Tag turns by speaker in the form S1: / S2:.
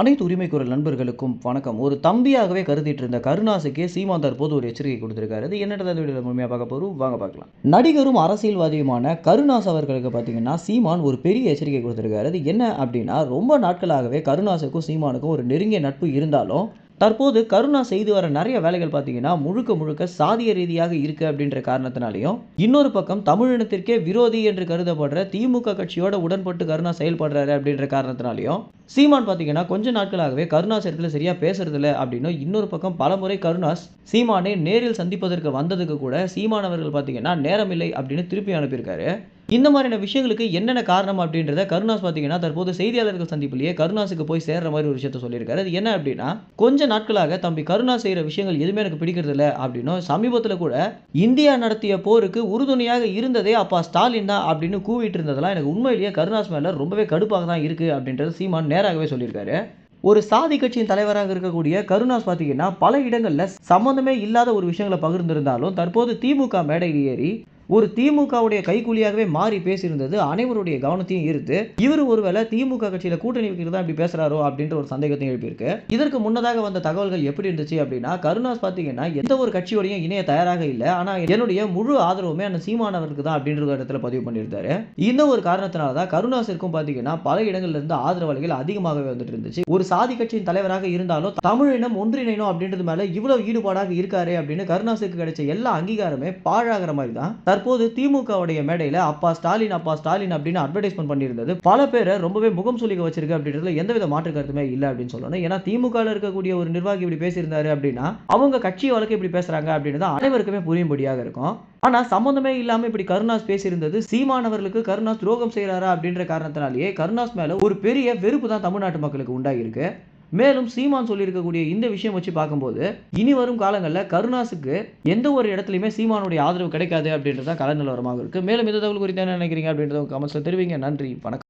S1: அனைத்து உரிமை குரல் நண்பர்களுக்கும் வணக்கம். ஒரு தம்பியாகவே கருதிட்டு இருந்த கருணாசுக்கே சீமான் தற்போது ஒரு எச்சரிக்கை கொடுத்திருக்காரு. அது என்னன்றதை இந்த முழுமையாக பார்க்க போகிறோம் வாங்க பார்க்கலாம். நடிகரும் அரசியல்வாதியுமான கருணாஸ் அவர்களுக்கு பார்த்தீங்கன்னா சீமான் ஒரு பெரிய எச்சரிக்கை கொடுத்திருக்காரு. அது என்ன அப்படின்னா ரொம்ப நாட்களாகவே கருணாசுக்கும் சீமானுக்கும் ஒரு நெருங்கிய நட்பு இருந்தாலும் தற்போது கருணா செய்து வர நிறைய வேலைகள் பார்த்தீங்கன்னா முழுக்க முழுக்க சாதிய ரீதியாக இருக்கு அப்படின்ற காரணத்தினாலையும் இன்னொரு பக்கம் தமிழினத்திற்கே விரோதி என்று கருதப்படுற திமுக கட்சியோட உடன்பட்டு கருணா செயல்படுறாரு அப்படின்ற காரணத்தினாலையும் சீமான் பார்த்தீங்கன்னா கொஞ்ச நாட்களாகவே கருணாஸ் இடத்துல சரியா பேசுறதில்ல அப்படின்னு இன்னொரு பக்கம் பலமுறை கருணாஸ் சீமானை நேரில் சந்திப்பதற்கு வந்ததுக்கு கூட சீமானவர்கள் பார்த்தீங்கன்னா நேரமில்லை அப்படின்னு திருப்பி அனுப்பியிருக்காரு. இந்த மாதிரியான விஷயங்களுக்கு என்னென்ன காரணம் அப்படின்றத கருணாஸ் பார்த்தீங்கன்னா தற்போது செய்தியாளர்கள் சந்திப்பிலேயே கருணாஸுக்கு போய் சேர்ற மாதிரி ஒரு விஷயத்த சொல்லியிருக்காரு. அது என்ன அப்படின்னா கொஞ்ச நாட்களாக தம்பி கருணா செய்கிற விஷயங்கள் எதுவுமே எனக்கு பிடிக்கிறது இல்லை அப்படின்னும் சமீபத்தில் கூட இந்தியா நடத்திய போருக்கு உறுதுணையாக இருந்ததே அப்பா ஸ்டாலின் தான் அப்படின்னு கூவிட்டு இருந்ததெல்லாம் எனக்கு உண்மையிலேயே கருணாஸ் மேலே ரொம்பவே கடுப்பாக தான் இருக்குது அப்படின்றது சீமான் நேராகவே சொல்லியிருக்காரு. ஒரு சாதி கட்சியின் தலைவராக இருக்கக்கூடிய கருணாஸ் பார்த்தீங்கன்னா பல இடங்களில் சம்மந்தமே இல்லாத ஒரு விஷயங்களை பகிர்ந்திருந்தாலும் தற்போது திமுக மேடையில் ஏறி ஒரு திமுகவுடைய கைகூலியாகவே மாறி பேசியிருந்தது. அனைவருடைய கவனத்தையும் ஈர்த்து இவர் ஒருவேளை திமுக கட்சியில கூட்டணி வைக்கிறதா இப்படி பேசுறாரோ அப்படின்ற ஒரு சந்தேகத்தையும் எழுப்பியிருக்கு. இதற்கு முன்னதாக வந்த தகவல்கள் எப்படி இருந்துச்சு அப்படின்னா கருணாஸ் பார்த்தீங்கன்னா எந்த ஒரு கட்சியோடையும் இணைய தயாராக இல்லை. ஆனா என்னுடைய முழு ஆதரவுமே அந்த சீமானவருக்கு தான் அப்படின்ற ஒரு இடத்துல பதிவு பண்ணியிருந்தாரு. இந்த ஒரு காரணத்தினால தான் கருணாசிற்கும் பார்த்தீங்கன்னா பல இடங்கள்ல இருந்து ஆதரவாளிகள் அதிகமாகவே வந்துட்டு இருந்துச்சு. ஒரு சாதி கட்சியின் தலைவராக இருந்தாலும் தமிழினம் ஒன்றிணைணும் அப்படின்றது மேல இவ்வளவு ஈடுபாடாக இருக்காரு அப்படின்னு கருணாசுக்கு கிடைச்ச எல்லா அங்கீகாரமே பாழாகிற மாதிரி தான் தற்போது திமுகவுடைய மேடையில அப்பா ஸ்டாலின் அப்பா ஸ்டாலின் அப்படின்னு அட்வர்டைஸ்மெண்ட் பண்ணியிருந்தது. பல பேரை ரொம்பவே முகம் சொல்லிக்க வச்சிருக்கு அப்படின்றதுல எந்தவித மாற்று கருத்துமே இல்லை அப்படின்னு சொல்லணும். ஏன்னா திமுகவில் இருக்கக்கூடிய ஒரு நிர்வாகி இப்படி பேசியிருந்தாரு அப்படின்னா அவங்க கட்சி வழக்கு இப்படி பேசுறாங்க அப்படின்னு அனைவருக்குமே புரியும்படியாக இருக்கும். ஆனா சம்பந்தமே இல்லாம இப்படி கருணாஸ் பேசியிருந்தது சீமானவர்களுக்கு கருணாஸ் துரோகம் செய்யறாரா அப்படின்ற காரணத்தினாலேயே கருணாஸ் மேல ஒரு பெரிய வெறுப்பு தான் தமிழ்நாட்டு மக்களுக்கு உண்டாகியிருக்கு மேலும் சீமான் சொல்லியிருக்கக்கூடிய இந்த விஷயம் வச்சு பார்க்கும்போது இனி வரும் காலங்களில் கருணாஸுக்கு எந்த ஒரு இடத்துலையுமே சீமானுடைய ஆதரவு கிடைக்காது அப்படின்றது தான் கல நிலவரமாக இருக்கு. மேலும் இந்த தகவல் குறித்து என்ன நினைக்கிறீங்க அப்படின்றத கமெண்ட்ஸில் தெரிவிங்க. நன்றி. வணக்கம்.